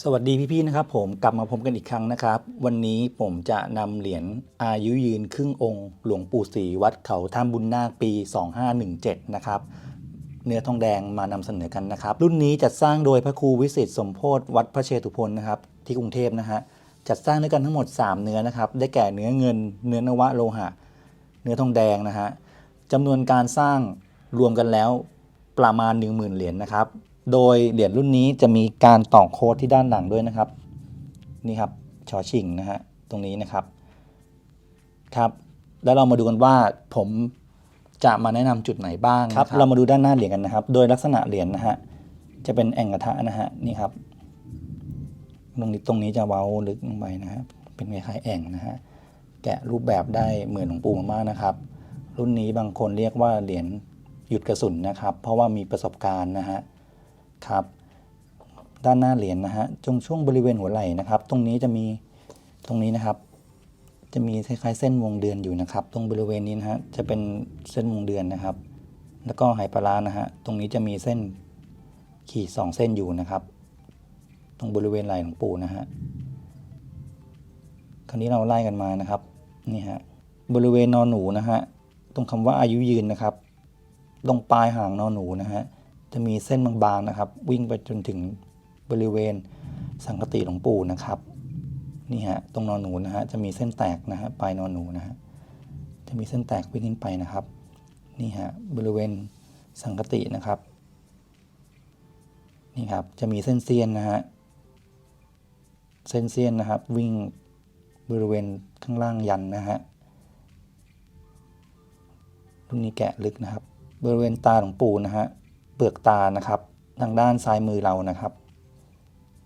สวัสดีพี่ๆนะครับผมกลับมาพบกันอีกครั้งนะครับ วันนี้ผมจะนำเหรียญอายุยืนครึ่งองค์ หลวงปู่ศรีวัดเขาถ้ำบุญนาคปี 2517 นะครับ เนื้อทองแดงมานำเสนอกันนะครับ รุ่นนี้จัดสร้างโดยพระครูวิสิตสมโพธิวัดพระเชตุพนนะครับ ที่กรุงเทพนะฮะจัดสร้างด้วยกันทั้งหมด 3 เนื้อนะครับ ได้แก่เนื้อเงิน เนื้อนวะโลหะ เนื้อทองแดงนะฮะจำนวนการสร้างรวมกันแล้วประมาณ 10,000 เหรียญนะครับ โดยเหรียญรุ่นนี้จะมีการต่อโค้ดที่ด้านหลังด้วยนะครับ นี่ครับชอชิงนะฮะตรงนี้นะครับครับ แล้วเรามาดูกันว่าผมจะมาแนะนำจุดไหนบ้างครับ เรามาดูด้านหน้าเหรียญกันนะครับ โดยลักษณะเหรียญนะฮะจะเป็นแอ่งกระทะนะฮะนี่ครับ ตรงนี้ตรงนี้จะเว้าลึกลงไปนะฮะเป็นคล้ายๆแอ่งนะฮะแกะรูปแบบได้เหมือนหลวงปู่มากๆนะครับ รุ่นนี้บางคนเรียกว่าเหรียญหยุดกระสุนนะครับ เพราะว่ามีประสบการณ์นะฮะ ครับด้านหน้าเหรียญนะฮะตรงช่วงบริเวณหัวไหล่นะครับ ตรงนี้จะมีตรงนี้นะครับ จะมีคล้ายๆเส้นวงเดือนอยู่นะครับ ตรงบริเวณนี้นะฮะจะเป็นเส้นวงเดือนนะครับ แล้วก็ไหปลาร้านะฮะตรงนี้จะมีเส้นขีดสองเส้นอยู่นะครับ ตรงบริเวณไหล่หลวงปู่นะฮะคราวนี้เราไล่กันมานะครับนี่ฮะบริเวณนอนหนูนะฮะตรงคำว่าอายุยืนนะครับ ตรงปลายหางนอนหนูนะฮะ จะมีเส้นบางๆนะครับ วิ่งไปจนถึงบริเวณสังกติหลวงปู่นะครับนี่ฮะตรงนอนหนูนะฮะจะมีเส้นแตกนะฮะปลายนอนหนูนะฮะจะมีเส้นแตกวิ่งขึ้นไปนะครับนี่ฮะบริเวณสังกตินะครับนี่ครับจะมีเส้นเซียนนะฮะเส้นเซียนนะครับ วิ่งบริเวณข้างล่างยันนะฮะรุ่นนี้แกะลึกนะครับ บริเวณตาหลวงปู่นะฮะ ปลือกตานะครับ ทางด้านซ้ายมือเรานะครับ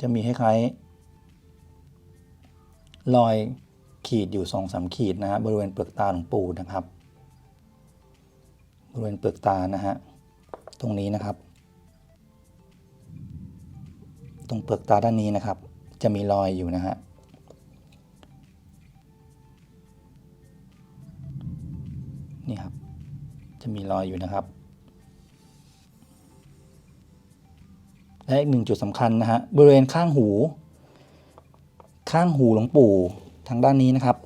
จะมีคล้ายๆรอยขีดอยู่สองสามขีดนะฮะบริเวณเปลือกตาหลวงปู่นะครับ บริเวณเปลือกตานะฮะตรงนี้นะครับ ตรงเปลือกตาด้านนี้นะครับ จะมีรอยอยู่นะฮะนี่ครับจะมีรอยอยู่นะครับ และอีกหนึ่งจุดสำคัญนะฮะบริเวณข้างหู ข้างหูหลวงปู่ทางด้านนี้นะครับ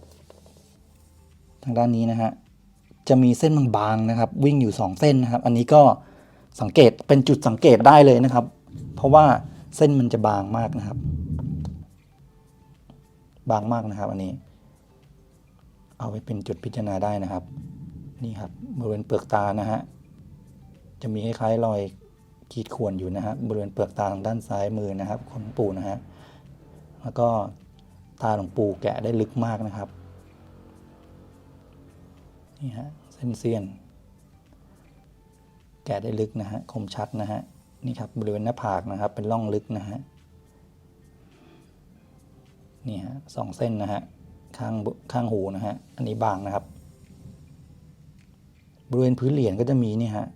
ทางด้านนี้นะฮะจะมีเส้นบางๆนะครับ วิ่งอยู่สองเส้นนะครับ อันนี้ก็สังเกตเป็นจุดสังเกตได้เลยนะครับ เพราะว่าเส้นมันจะบางมากนะครับ บางมากนะครับ อันนี้ เอาไว้เป็นจุดพิจารณาได้นะครับ นี่ครับบริเวณเปลือกตานะฮะจะมีคล้ายๆรอย ขีดข่วนอยู่นะฮะบริเวณเปลือกตาทางด้านซ้ายมือนะครับของปู่นะฮะแล้วก็ตาหลวงปู่แกะได้ลึกมากนะครับนี่ฮะเส้นเซียน แกะได้ลึกนะฮะคมชัดนะฮะนี่ครับบริเวณหน้าผากนะครับ เป็นร่องลึกนะฮะนี่ฮะสองเส้นนะฮะข้างข้างหูนะฮะอันนี้บางนะครับ บริเวณพื้นเหรียญก็จะมีนี่ฮะ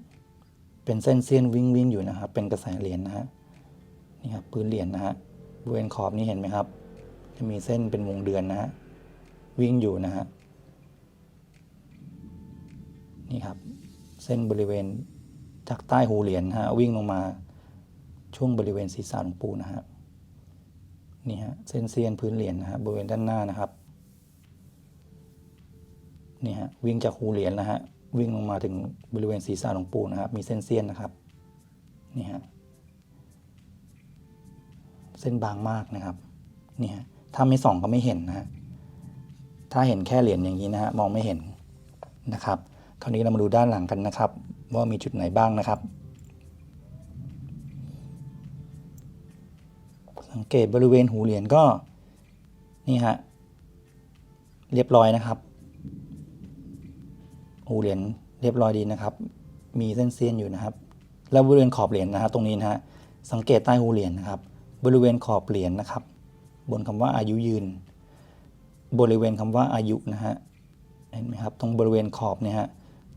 เป็นเส้นเสี้ยนวิ่งวิ่งอยู่นะครับ เป็นกระแสเหรียญนะฮะนี่ครับพื้นเหรียญนะฮะบริเวณขอบนี้เห็นไหมครับ จะมีเส้นเป็นวงเดือนนะฮะวิ่งอยู่นะฮะนี่ครับ เส้นบริเวณจากใต้หูเหรียญนะฮะวิ่งลงมาช่วงบริเวณศีรษะหลวงปู่นะฮะนี่ฮะเส้นเซียนพื้นเหรียญนะฮะบริเวณด้านหน้านะครับนี่ฮะวิ่งจากหูเหรียญนะฮะ วิ่งลงมาถึงบริเวณศีรษะหลวงปู่นะครับ มีเส้นเสี้ยนนะครับนี่ฮะเส้นบางมากนะครับนี่ฮะถ้าไม่ส่องก็ไม่เห็นนะฮะถ้าเห็นแค่เหรียญอย่างนี้นะฮะมองไม่เห็นนะครับ คราวนี้เรามาดูด้านหลังกันนะครับ ว่ามีจุดไหนบ้างนะครับ สังเกตบริเวณหูเหรียญก็นี่ฮะเรียบร้อยนะครับ หูเหรียญเรียบร้อยดีนะครับ มีเส้นเสี้ยนอยู่นะครับ แล้วบริเวณขอบเหรียญนะฮะตรงนี้นะฮะสังเกตใต้หูเหรียญนะครับ บริเวณขอบเหรียญนะครับ บนคำว่าอายุยืน บริเวณคำว่าอายุนะฮะเห็นไหมครับ ตรงบริเวณขอบเนี่ยฮะ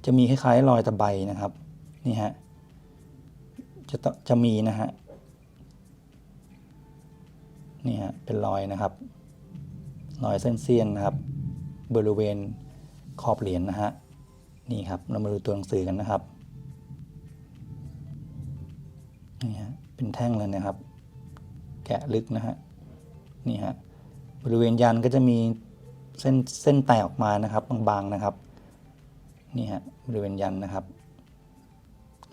จะมีคล้ายๆรอยตะไบนะครับนี่ฮะจะจะมีนะฮะนี่ฮะเป็นรอยนะครับรอยเส้นเสี้ยนนะครับ บริเวณขอบเหรียญนะฮะ นี่ครับ เรามาดูตัวหนังสือกันนะครับ นี่ฮะ เป็นแท่งเลยนะครับ แกะลึกนะฮะ นี่ฮะ บริเวณยันก็จะมีเส้นเส้นแตกออกมานะครับ บางๆนะครับ นี่ฮะ บริเวณยันนะครับ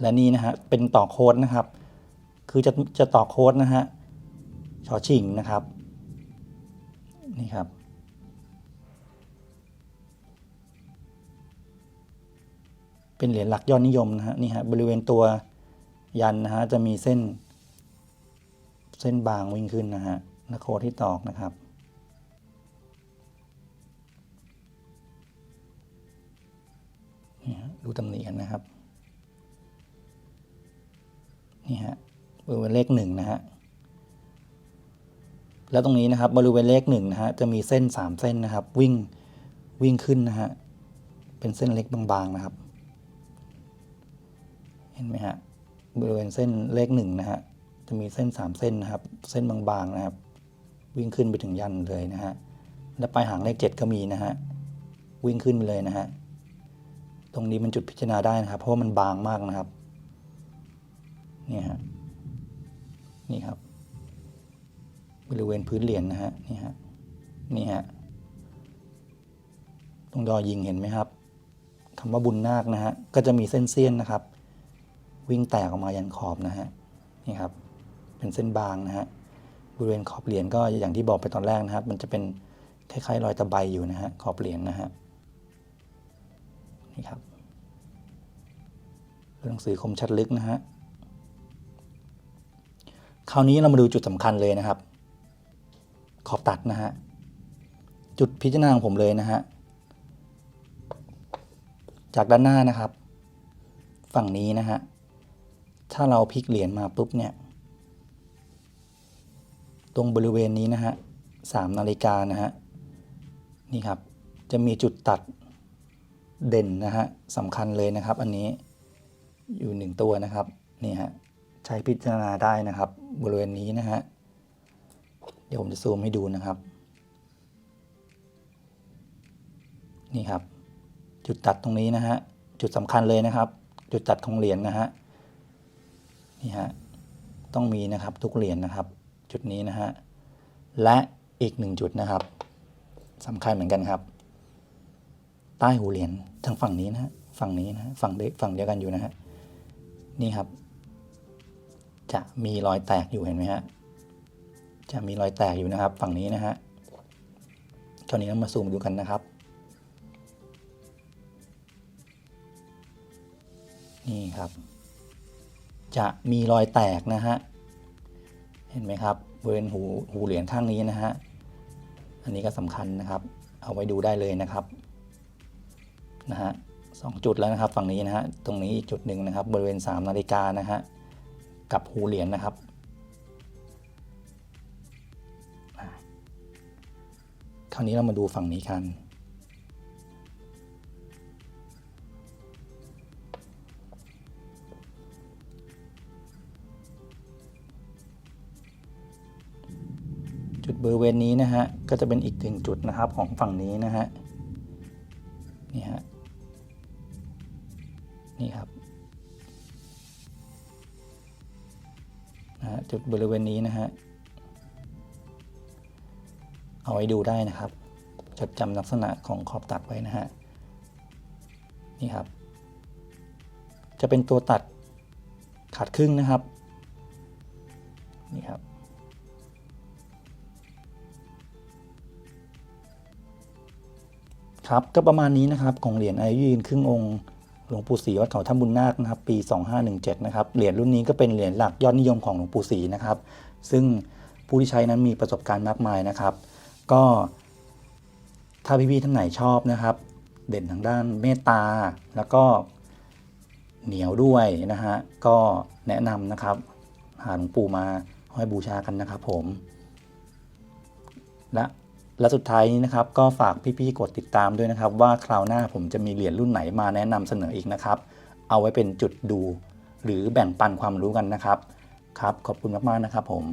และนี่นะฮะ เป็นต่อโค้ดนะครับ คือจะจะต่อโค้ดนะฮะชอชิงนะครับ นี่ครับ เป็นเหรียญหลักยอดนิยมนะฮะนี่ฮะบริเวณตัวยันนะฮะจะมีเส้น เส้นบางวิ่งขึ้นนะฮะและโคดที่ตอกนะครับนี่ฮะดูตำหนิกันนะครับนี่ฮะบริเวณเลขหนึ่งนะฮะแล้วตรงนี้นะครับบริเวณเลขหนึ่งนะฮะจะมีเส้นสามเส้นนะครับ วิ่งวิ่งขึ้นนะฮะเป็นเส้นเล็กบางๆนะครับ เห็นไหมฮะบริเวณเส้นเลขหนึ่งนะฮะจะมีเส้นสามเส้นนะครับ เส้นบางๆนะครับ วิ่งขึ้นไปถึงยันเลยนะฮะและปลายหางเลขเจ็ดก็มีนะฮะวิ่งขึ้นไปเลยนะฮะตรงนี้เป็นจุดพิจารณาได้นะครับ เพราะมันบางมากนะครับนี่ฮะนี่ครับ บริเวณพื้นเหรียญนะฮะนี่ฮะนี่ฮะตรงดอยิงเห็นไหมครับคำว่าบุญนาคนะฮะก็จะมีเส้นเสี้ยนนะครับ วิ่งแตกออกมายันขอบนะฮะนี่ครับเป็นเส้นบางนะฮะบริเวณขอบเหรียญก็อย่างที่บอกไปตอนแรกนะครับ มันจะเป็นคล้ายๆรอยตะไบอยู่นะฮะขอบเหรียญนะฮะนี่ครับหนังสือคมชัดลึกนะฮะคราวนี้เรามาดูจุดสำคัญเลยนะครับ ขอบตัดนะฮะจุดพิจารณาของผมเลยนะฮะจากด้านหน้านะครับ ฝั่งนี้นะฮะ ถ้าเราพลิกเหรียญมาปุ๊บเนี่ย ตรงบริเวณนี้นะฮะสามนาฬิกานะฮะ นี่ครับ จะมีจุดตัดเด่นนะฮะสำคัญเลยนะครับ อันนี้อยู่หนึ่งตัวนะครับ นี่ฮะ ใช้พิจารณาได้นะครับ บริเวณนี้นะฮะ เดี๋ยวผมจะซูมให้ดูนะครับ นี่ครับ จุดตัดตรงนี้นะฮะ จุดสำคัญเลยนะครับ จุดตัดของเหรียญนะฮะ นี่ฮะต้องมีนะครับทุกเหรียญนะครับ จุดนี้นะฮะและอีกหนึ่งจุดนะครับสำคัญเหมือนกันครับ ใต้หูเหรียญทางฝั่งนี้นะฮะฝั่งนี้นะฮะฝั่งเดฝั่งเดียวกันอยู่นะฮะนี่ครับ จะมีรอยแตกอยู่เห็นไหมฮะจะมีรอยแตกอยู่นะครับ ฝั่งนี้นะฮะคราวนี้เรามาซูมดูกันนะครับ นี่ครับ จะมีรอยแตกนะฮะ เห็นไหมครับบริเวณหูหูเหรียญข้างนี้นะฮะ อันนี้ก็สำคัญนะครับ เอาไว้ดูได้เลยนะครับนะฮะสองจุดแล้วนะครับฝั่งนี้นะฮะ ตรงนี้อีกจุดหนึ่งนะครับ บริเวณ 3 นาฬิกานะฮะ กับหูเหรียญนะครับคราวนี้เรามาดูฝั่งนี้กัน จุดบริเวณนี้นะฮะก็จะเป็นอีกหนึ่งจุดนะครับของฝั่งนี้นะฮะนี่ฮะนี่ครับนะฮะจุดบริเวณนี้นะฮะเอาไว้ดูได้นะครับ จดจำลักษณะของขอบตัดไว้นะฮะนี่ครับ จะเป็นตัวตัดขาดครึ่งนะครับนี่ครับ ครับก็ประมาณนี้นะครับของเหรียญอายุยืนครึ่งองค์หลวงปู่ศรีวัดเขาถ้ำบุญนาคนะครับปี 2517นะครับเหรียญรุ่นนี้ก็เป็นเหรียญหลักยอดนิยมของหลวงปู่ศรีนะครับ ซึ่งผู้ที่ใช้นั้นมีประสบการณ์มากมายนะครับ ก็ถ้าพี่ๆท่านไหนชอบนะครับ เด่นทางด้านเมตตาแล้วก็เหนียวด้วยนะฮะก็แนะนำนะครับ หาหลวงปู่มาห้อยบูชากันนะครับผมและ และสุดท้ายนี้นะครับก็ฝากพี่ๆกดติดตามด้วยนะครับ ว่าคราวหน้าผมจะมีเหรียญรุ่นไหนมาแนะนำเสนออีกนะครับ เอาไว้เป็นจุดดู หรือแบ่งปันความรู้กันนะครับครับ ขอบคุณมากๆนะครับผม